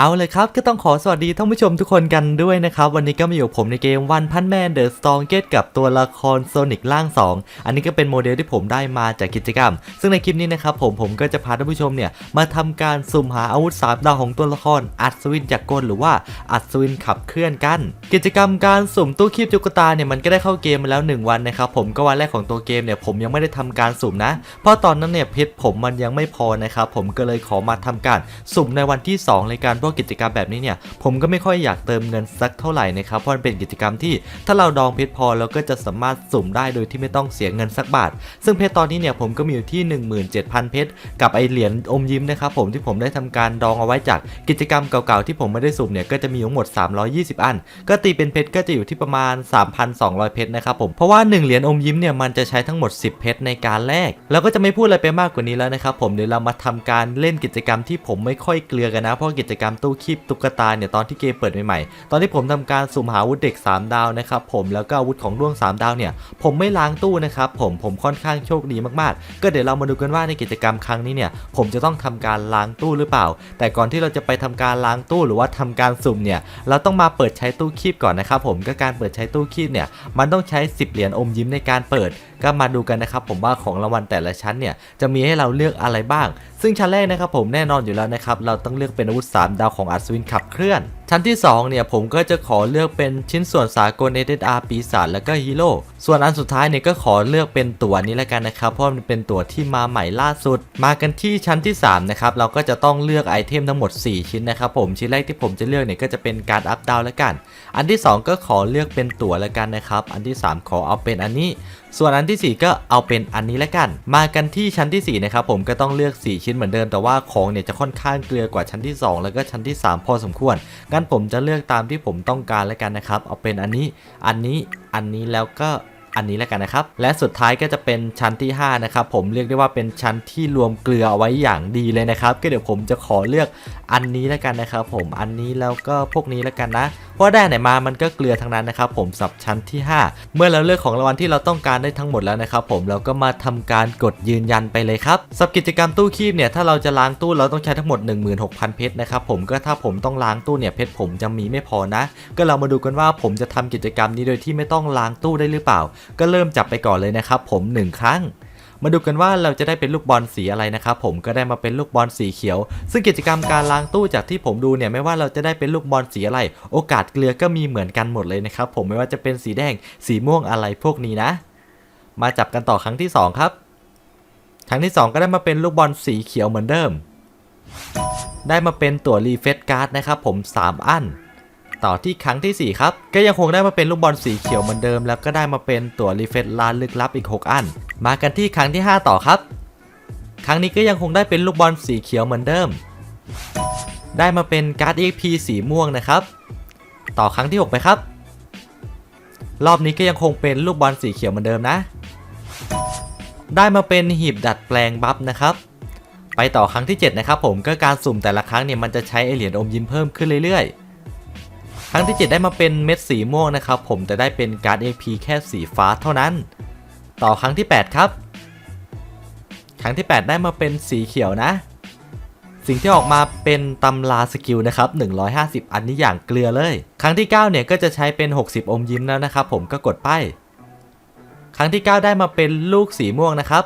เอาเลยครับ ก็ต้องขอสวัสดีท่านผู้ชมทุกคนกันด้วยนะครับ วันนี้ก็มาอยู่กับผมในเกมวันพันแมนเดอะสตองเกตกับตัวละครโซนิกล่าง 2 อันนี้ก็เป็นโมเดลที่ผมได้มาจากกิจกรรม ซึ่งในคลิปนี้นะครับผมผมก็จะพาท่านผู้ชมเนี่ยมาทำการสุ่มหาอาวุธสามดาวของตัวละคร อัศวินจักรกลหรือว่าอัศวินขับเคลื่อนกัน กิจกรรมการสุ่มตู้คีบตุ๊กตาเนี่ยมันก็ได้เข้าเกมมาแล้ว 1 วันนะครับผมก็วันแรกของตัวเกมเนี่ยผมยังไม่ได้ทำการสุ่มนะ เพราะตอนนั้นเนี่ยเพชรผมมันยังไม่พอนะครับผมก็เลยขอมาทำการสุ่มในวันที่สองในการพกกิจกรรมแบบนี้เนี่ยผมก็ไม่ค่อยอยากเติมเงินสักเท่าไหร่นะครับเพราะมันเป็นกิจกรรมที่ถ้าเราดองเพชรพอเราก็จะสามารถสุ่มได้โดยที่ไม่ต้องเสียเงินสักบาท ซึ่งเพชรตอนนี้เนี่ยผมก็มีอยู่ที่ 17,000 เพชรกับไอเหรียญอมยิ้มนะครับผมที่ผมได้ทำการดองเอาไว้จากกิจกรรมเก่าๆที่ผมไม่ได้สุ่มเนี่ยก็จะมีทั้งหมด 320 อัน ก็ตีเป็นเพชรก็จะอยู่ที่ประมาณ 3,200 เพชรนะครับผมเพราะว่า 1 เหรียญอมยิ้มเนี่ยมันจะใช้ทั้งหมด 10 เพชรในการแลกแล้วก็จะไม่พูดอะไรไปมากกว่านี้แล้วนะครับผมเดี๋ยวเรามาทำการเล่นกิจกรรมที่ผมไม่ค่อยเกลือกันนะเพราะกิจกรรมตู้คีบตุ๊กตาเนี่ยตอนที่เกมเปิดใหม่ๆ ตอนที่ผมทำการสุ่มหาอาวุธเด็ก 3 ดาวนะครับผมแล้วก็อาวุธของด้วง 3 ดาวเนี่ยผมไม่ล้างตู้นะครับผมผมค่อนข้างโชคดีมากๆ ก็เดี๋ยวเรามาดูกันว่าในกิจกรรมครั้งนี้เนี่ยผมจะต้องทำการล้างตู้หรือเปล่า แต่ก่อนที่เราจะไปทำการล้างตู้หรือว่าทำการสุ่มเนี่ยเราต้องมาเปิดใช้ตู้คีบก่อนนะครับผมก็การเปิดใช้ตู้คีบเนี่ยมันต้องใช้ 10 เหรียญอมยิ้มในการเปิด ก็มาดูกันนะครับผมว่าของรางวัลแต่ละชั้นเนี่ยจะมีให้เราเลือกอะไรบ้าง ซึ่งชั้นแรกนะครับผมแน่นอนอยู่แล้วนะครับเราต้องเลือกเป็นอาวุธ 3 ดาวของอัศวินขับเคลื่อน ชั้นที่ 2 เนี่ยผมก็จะขอเลือกเป็นชิ้นส่วนสากลเอเดอาร์ปีศาจแล้วก็ฮีโร่ส่วนอันสุดท้ายเนี่ยก็ขอเลือกเป็นตัวนี้แล้วกันนะครับ เพราะมันเป็นตัวที่มาใหม่ล่าสุด มากันที่ชั้นที่3นะครับเราก็จะต้องเลือกไอเทมทั้งหมด 4 ชิ้นนะครับผมชิ้นแรกที่ผมจะเลือกเนี่ยก็จะเป็นการอัพดาวแล้วกัน อันที่ 2 ก็ขอเลือกเป็นตั๋วแล้วกันนะครับ อันที่ 3 ขอเอาเป็นอันนี้ ส่วนอันทีสี่ 4 ก็เอาเป็นอันนี้แล้วกัน มากันที่ชั้นที่ 4 นะครับผมก็ต้องเลือก 4 ชิ้นเหมือนเดิม แต่ว่าของเนี่ยจะค่อนข้างเกลือกว่าชั้นที่ 2 แล้วก็ชั้นที่ 3 พอสมควร งั้นผมจะเลือกตามที่ผมต้องการแล้วกันนะครับ เอาเป็นอันนี้ อันนี้ อันนี้แล้วก็อันนี้แล้วกันนะครับ และสุดท้ายก็จะเป็นชั้นที่ 5 นะครับ ผมเรียกได้ว่าเป็นชั้นที่รวมเกลือเอาไว้อย่างดีเลยนะครับ ก็เดี๋ยวผมจะขอเลือก อันนี้แล้วกันนะครับผมอันนี้แล้วก็พวกนี้แล้วกันนะเพราะได้ไหนมามันก็เกลือทั้งนั้นนะครับผมสับชั้นที่ 5 เมื่อเราเลือกของรางวัลที่เราต้องการได้ทั้งหมดแล้วนะครับผมเราก็มาทำการกดยืนยันไปเลยครับสับกิจกรรมตู้คีบเนี่ยถ้าเราจะล้างตู้เราต้องใช้ทั้งหมด 16,000 เพชรนะครับผมก็ถ้าผมต้องล้างตู้เนี่ยเพชรผมจะมีไม่พอนะ ก็เรามาดูกันว่าผมจะทำกิจกรรมนี้โดยที่ไม่ต้องล้างตู้ได้หรือเปล่า ก็เริ่มจับไปก่อนเลยนะครับผม 1 ครั้ง มาดูกันว่าเราจะได้เป็นลูกบอลสีอะไรนะครับผมก็ได้มาเป็นลูกบอลสีเขียว ซึ่งกิจกรรมการล้างตู้จากที่ผมดูเนี่ยไม่ว่าเราจะได้เป็นลูกบอลสีอะไร โอกาสเกลือก็มีเหมือนกันหมดเลยนะครับผมไม่ว่าจะเป็นสีแดงสีม่วงอะไรพวกนี้นะ มาจับกันต่อครั้งที่ 2 ครับ ครั้งที่ 2 ก็ได้มาเป็นลูกบอลสีเขียวเหมือนเดิม ได้มาเป็นตัวรีเฟซการ์ดนะครับผม 3 อันต่อที่ครั้งทีสี่4 ครับ ก็ยังคงได้มาเป็นลูกบอลสีเขียวเหมือนเดิม แล้วก็ได้มาเป็นตัวรีเฟซลานลึกลับอีก 6 อัน มากันที่ครั้งที่ 5 ต่อครับ ครั้งนี้ก็ยังคงได้เป็นลูกบอลสีเขียวเหมือนเดิม ได้มาเป็นการ์ด EP สีม่วงนะครับ ต่อครั้งที่ 6 ไปครับ รอบนี้ก็ยังคงเป็นลูกบอลสีเขียวเหมือนเดิมนะ ได้มาเป็นหีบดัดแปลงบัฟนะครับ ไปต่อครั้งที่ 7 นะครับ ผมก็การสุ่มแต่ละครั้งเนี่ยมันจะใช้ไอเหรียญอมยิ้มเพิ่มขึ้นเรื่อยๆ ครั้งที่ 7 ได้มาเป็นเม็ดสีม่วงนะครับ ผมแต่ได้เป็นการ์ด AP แค่สีฟ้าเท่านั้น ต่อครั้งที่ 8 ครับ ครั้งที่ 8 ได้มาเป็นสีเขียวนะ สิ่งที่ออกมาเป็นตำราสกิลนะครับ 150 อันนี้อย่างเกลือเลย ครั้งที่ 9 เนี่ยก็จะใช้เป็น 60 อมยิ้มแล้วนะครับ ผมก็กดไป ครั้งที่ 9 ได้มาเป็นลูกสีม่วงนะครับ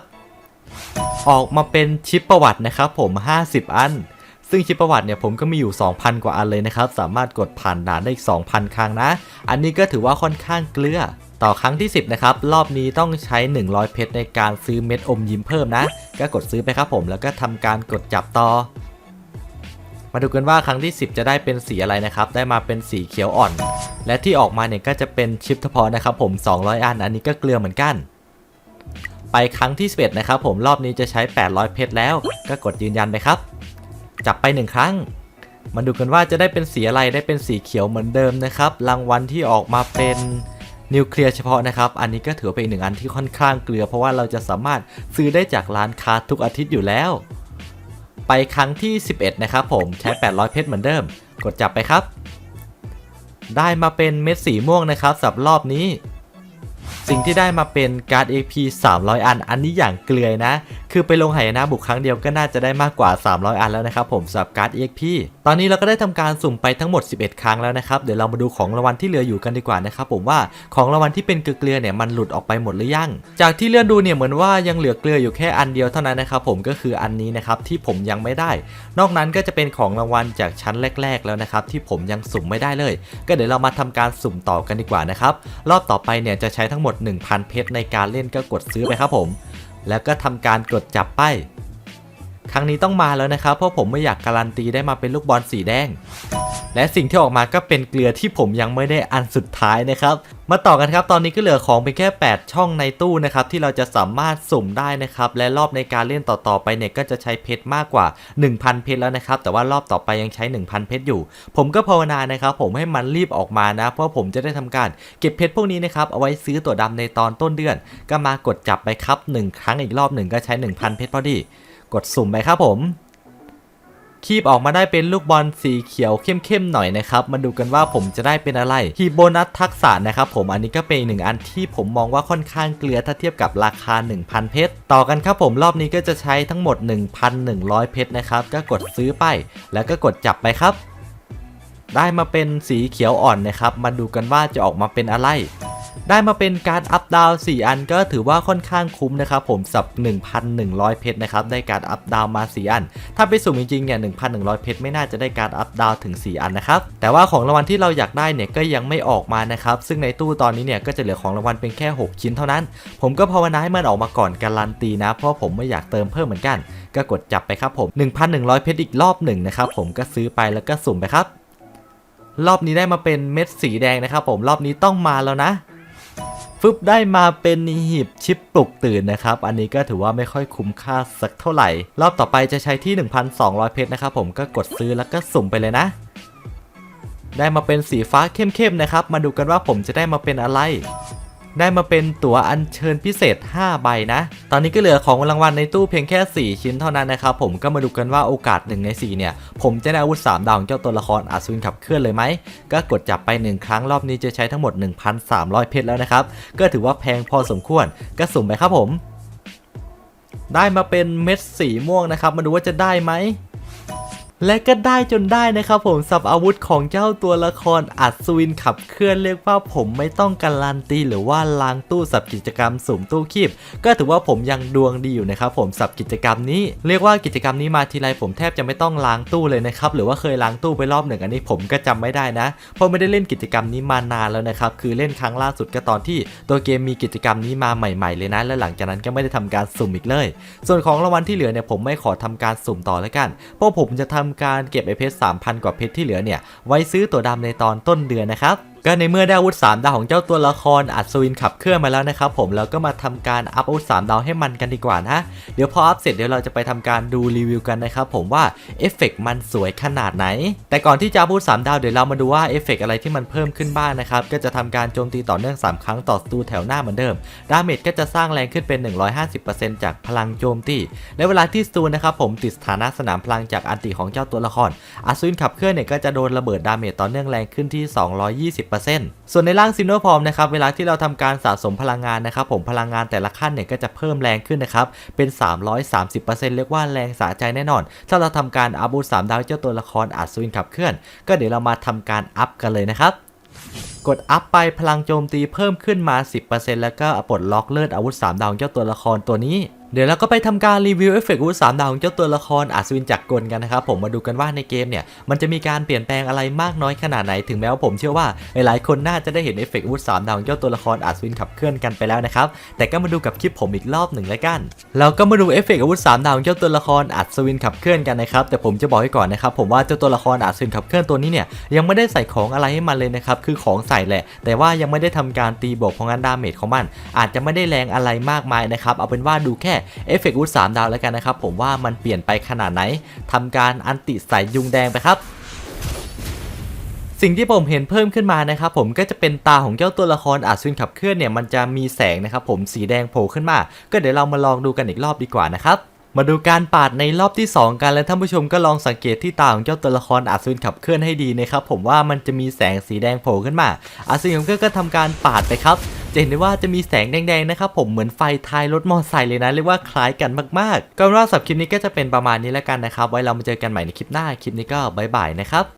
ออกมาเป็นชิปประวัตินะครับ ผม 50 อัน ซึ่งชิปประวัติเนี่ยผมก็มีอยู่ 2,000 กว่าอันเลยนะครับ สามารถกดผ่านด่านได้อีก 2,000 ครั้งนะ อันนี้ก็ถือว่าค่อนข้างเกลือ ต่อครั้งที่ 10 นะครับ รอบนี้ต้องใช้ 100 เพชรในการซื้อเม็ดอมยิ้มเพิ่มนะ ก็กดซื้อไปครับผมแล้วก็ทำการกดจับต่อ มาดูกันว่าครั้งที่ 10 จะได้เป็นสีอะไรนะครับ ได้มาเป็นสีเขียวอ่อน และที่ออกมาเนี่ยก็จะเป็นชิปเฉพาะนะครับผม 200 อัน อันนี้ก็เกลือเหมือนกัน ไปครั้งที่ 11 นะครับผมรอบนี้จะใช้ 800 เพชรแล้ว ก็กดยืนยันไปครับ จับไป 1 ครั้งมาดูกันว่าจะได้เป็นสีอะไรได้เป็นสีเขียวเหมือนเดิมนะครับ รางวัลที่ออกมาเป็น นิวเคลียร์เฉพาะนะครับ อันนี้ก็ถือเป็นอีกหนึ่งอันที่ค่อนข้างเกลือ เพราะว่าเราจะสามารถซื้อได้จากร้านค้าทุกอาทิตย์อยู่แล้ว ไปครั้งที่ 11 นะครับผมใช้ 800 เพชรเหมือนเดิม กดจับไปครับ ได้มาเป็นเม็ดสีม่วงนะครับสำหรับรอบนี้สิ่งที่ได้มาเป็นการ์ด AP 300 อัน อันนี้อย่างเกลือนะ คือไปลงไหนะบุกครั้งเดียวก็น่าจะได้มากกว่า 300 อันแล้วนะครับผมสำหรับการ์ด EXP ตอนนี้เราก็ได้ทำการสุ่มไปทั้งหมด 11 ครั้งแล้วนะครับ เดี๋ยวเรามาดูของรางวัลที่เหลืออยู่กันดีกว่านะครับผมว่าของรางวัลที่เป็นเกลือเนี่ยมันหลุดออกไปหมดหรือยัง จากที่เลื่อนดูเนี่ยเหมือนว่ายังเหลือเกลืออยู่แค่อันเดียวเท่านั้นนะครับผมก็คืออันนี้นะครับที่ผมยังไม่ได้ นอกนั้นก็จะเป็นของรางวัลจากชั้นแรก ๆ แล้วนะครับที่ผมยังสุ่มไม่ได้เลย ก็เดี๋ยวเรามาทำการสุ่มต่อกันดีกว่านะครับรอบต่อไปเนี่ยจะใช้ทั้งหมด 1,000 เพชรในการเล่นก็กดซื้อไปครับผม แล้วก็ทำการกดจับป้าย ครั้งนี้ต้องมาแล้วนะครับ เพราะผมไม่อยากการันตีได้มาเป็นลูกบอลสีแดง และสิ่งที่ออกมาก็เป็นเกลือที่ผมยังไม่ได้อันสุดท้ายนะครับ มาต่อกันครับ ตอนนี้ก็เหลือของเพียงแค่ 8 ช่องในตู้นะครับ ที่เราจะสามารถสุ่มได้นะครับ และรอบในการเล่นต่อๆไปเนี่ยก็จะใช้เพชรมากกว่า 1,000 เพชรแล้วนะครับ แต่ว่ารอบต่อไปยังใช้ 1,000 เพชรอยู่ ผมก็ภาวนานะครับผมให้มันรีบออกมานะ เพราะผมจะได้ทำการเก็บเพชรพวกนี้นะครับเอาไว้ซื้อตัวดำในตอนต้นเดือน ก็มากดจับไปครับ1ครั้งอีกรอบหนึ่งก็ใช้ 1,000 เพชรพอดี กดสุ่มไปครับผม คีบออกมาได้เป็นลูกบอลสีเขียวเข้มๆหน่อยนะครับ มาดูกันว่าผมจะได้เป็นอะไรฮีโบนัสทักษะนะครับผมอันนี้ก็เป็นหนึ่งอันที่ผมมองว่าค่อนข้างเกลือถ้าเทียบกับราคา 1,000 เพชร ต่อกันครับผมรอบนี้ก็จะใช้ทั้งหมด 1,100 เพชรนะครับ ก็กดซื้อไป แล้วก็กดจับไปครับ ได้มาเป็นสีเขียวอ่อนนะครับ มาดูกันว่าจะออกมาเป็นอะไร ได้มาเป็นการอัพดาว4อันก็ถือว่าค่อนข้างคุ้มนะครับผมสับ 1,100 เพชรนะครับได้การอัพดาวมา 4 อัน ถ้าไปสุ่มจริงๆเนี่ย 1,100 เพชรไม่น่าจะได้การอัพดาวถึง 4 อันนะครับ แต่ว่าของรางวัลที่เราอยากได้เนี่ยก็ยังไม่ออกมานะครับ ซึ่งในตู้ตอนนี้เนี่ยก็จะเหลือของรางวัลเป็นแค่ 6 ชิ้นเท่านั้น ผมก็ภาวนาให้มันออกมาก่อนการันตีนะ เพราะผมไม่อยากเติมเพิ่มเหมือนกัน ก็กดจับไปครับผม 1,100 เพชรอีกรอบหนึ่งนะครับผมก็ซื้อไปแล้วก็สุ่มไปครับ รอบนี้ได้มาเป็นเม็ดสีแดงนะครับผมรอบนี้ต้องมาแล้วนะ ฟึบได้มาเป็นหีบชิปปลุกตื่นนะครับ อันนี้ก็ถือว่าไม่ค่อยคุ้มค่าสักเท่าไหร่ รอบต่อไปจะใช้ที่ 1,200 เพชรนะครับผมก็กดซื้อแล้วก็สุ่มไปเลยนะ ได้มาเป็นสีฟ้าเข้มๆนะครับ มาดูกันว่าผมจะได้มาเป็นอะไร ได้มาเป็นตั๋วอัญเชิญพิเศษ 5 ใบนะ ตอนนี้ก็เหลือของรางวัลในตู้เพียงแค่ 4 ชิ้นเท่านั้นนะครับผมก็มาดูกันว่าโอกาส 1 ใน 4 เนี่ย ผมจะได้อาวุธ 3 ดาวของเจ้าตัวละครอาซูนขับเคลื่อนเลยไหม ก็กดจับไป 1 ครั้งรอบนี้จะใช้ทั้งหมด 1,300 เพชรแล้วนะครับ ก็ถือว่าแพงพอสมควรก็สุ่มไปครับผม ได้มาเป็นเม็ดสีม่วงนะครับ มาดูว่าจะได้ไหม และก็ได้จนได้นะครับผมสับอาวุธของเจ้าตัวละครอัศวินขับเคลื่อนเรียกว่าผมไม่ต้องการันตีหรือว่าล้างตู้สับกิจกรรมสุ่มตู้คีบก็ถือว่าผมยังดวงดีอยู่นะครับผมสับกิจกรรมนี้ เรียกว่ากิจกรรมนี้มาทีไรผมแทบจะไม่ต้องล้างตู้เลยนะครับหรือว่าเคยล้างตู้ไปรอบหนึ่งอันนี้ผมก็จำไม่ได้นะเพราะไม่ได้เล่นกิจกรรมนี้มานานแล้วนะครับคือเล่นครั้งล่าสุดก็ตอนที่ตัวเกมมีกิจกรรมนี้มาใหม่ ๆ เลยนะและหลังจากนั้นก็ไม่ได้ทำการสุ่มอีกเลย ส่วนของรางวัลที่เหลือเนี่ยผมไม่ขอทำการสุ่มต่อแล้วกันเพราะผมจะทำการเก็บไอเพชร3,000 กว่าเพชรที่เหลือเนี่ยไว้ซื้อตัวดำในตอนต้นเดือนนะครับ ก็ในเมื่อได้อาวุธ3ดาวของเจ้าตัวละครอัศวินขับเคลื่อนมาแล้วนะครับผมแล้วก็มาทำการอัพอาวุธ3ดาวให้มันกันดีกว่านะเดี๋ยวพออัพเสร็จเดี๋ยวเราจะไปทำการดูรีวิวกันนะครับผมว่าเอฟเฟกต์มันสวยขนาดไหน แต่ก่อนที่จะอัพอาวุธ3ดาวเดี๋ยวเรามาดูว่าเอฟเฟกต์อะไรที่มันเพิ่มขึ้นบ้างนะครับก็จะทำการโจมตีต่อเนื่อง 3 ครั้งต่อศัตรูแถวหน้าเหมือนเดิม ดาเมจก็จะสร้างแรงขึ้นเป็น 150%จากพลังโจมตีและเวลาที่สตูนะครับผมติดสถานะสนามพลังจากอันติของเจ้าตัวละครอาซูนขับเคลื่อนเนี่ยก็จะโดนระเบิดดาเมจต่อเนื่องแรงขึ้นที่ 220ส่วนในร่างซินโนพอมนะครับเวลาที่เราทำการสะสมพลังงานนะครับผมพลังงานแต่ละขั้นเนี่ยก็จะเพิ่มแรงขึ้นนะครับเป็น 330%เรียกว่าแรงสะใจแน่นอน ถ้าเราทำการอัพบูสามดาวเจ้าตัวละครอาซูนขับเคลื่อน ก็เดี๋ยวเรามาทำการอัพกันเลยนะครับกดอัพไปพลังโจมตีเพิ่มขึ้นมา 10%แล้วก็ปลดล็อกเลือดอาวุธ 3 ดาวของเจ้าตัวละครตัวนี้ เดี๋ยวเราก็ไปทำการรีวิวเอฟเฟกต์อาวุธ3ดาวของเจ้าตัวละครอาศวินจักรกลกันนะครับผมมาดูกันว่าในเกมเนี่ยมันจะมีการเปลี่ยนแปลงอะไรมากน้อยขนาดไหนถึงแม้ว่าผมเชื่อว่าหลายๆคนน่าจะได้เห็นเอฟเฟกต์อาวุธ3ดาวของเจ้าตัวละครอาศวินขับเคลื่อนกันไปแล้วนะครับแต่ก็มาดูกับคลิปผมอีกรอบหนึ่งแล้วกันเราก็มาดูเอฟเฟกต์อาวุธ3ดาวของเจ้าตัวละครอัศวินขับเคลื่อนกันนะครับแต่ผมจะบอกไว้ก่อนนะครับผมว่าเจ้าตัวละครอัศวินขับเคลื่อนตัวนี้เนี่ยยังไม่ได้ใส่ของอะไรให้มันเลยนะครับคือของใส่แหละ แต่ว่ายังไม่ได้ทำการตีบวกเพราะงั้นดาเมจของมัน อาจจะไม่ได้แรงอะไรมากมายนะครับเอาเป็นว่าดูแค่เอฟเฟกต์อาวุธ3ดาวแล้วกันนะครับผมว่ามันเปลี่ยนไปขนาดไหนทำการอันติใส่ยุงแดงไปครับสิ่งที่ผมเห็นเพิ่มขึ้นมานะครับผมก็จะเป็นตาของเจ้าตัวละครอาซุนขับเคลื่อนเนี่ยมันจะมีแสงนะครับผมสีแดงโผล่ขึ้นมา ก็เดี๋ยวเรามาลองดูกันอีกรอบดีกว่านะครับมาดูการปาดในรอบที่ 2 กันและท่านผู้ชมก็ลองสังเกตที่ตาของเจ้าตัวละครอาซูนขับเคลื่อนให้ดีนะครับผมว่ามันจะมีแสงสีแดงโผล่ขึ้นมาอาซูนขับเคลื่อนก็ทำการปาดไปครับ จะเห็นได้ว่าจะมีแสงแดงๆนะครับผมเหมือนไฟท้ายรถมอเตอร์ไซค์เลยนะเรียกว่าคล้ายกันมากๆก็ว่าสับคลิปนี้ก็จะเป็นประมาณนี้แล้วกันนะครับ ไว้เรามาเจอกันใหม่ในคลิปหน้าคลิปนี้ก็บายบายนะครับ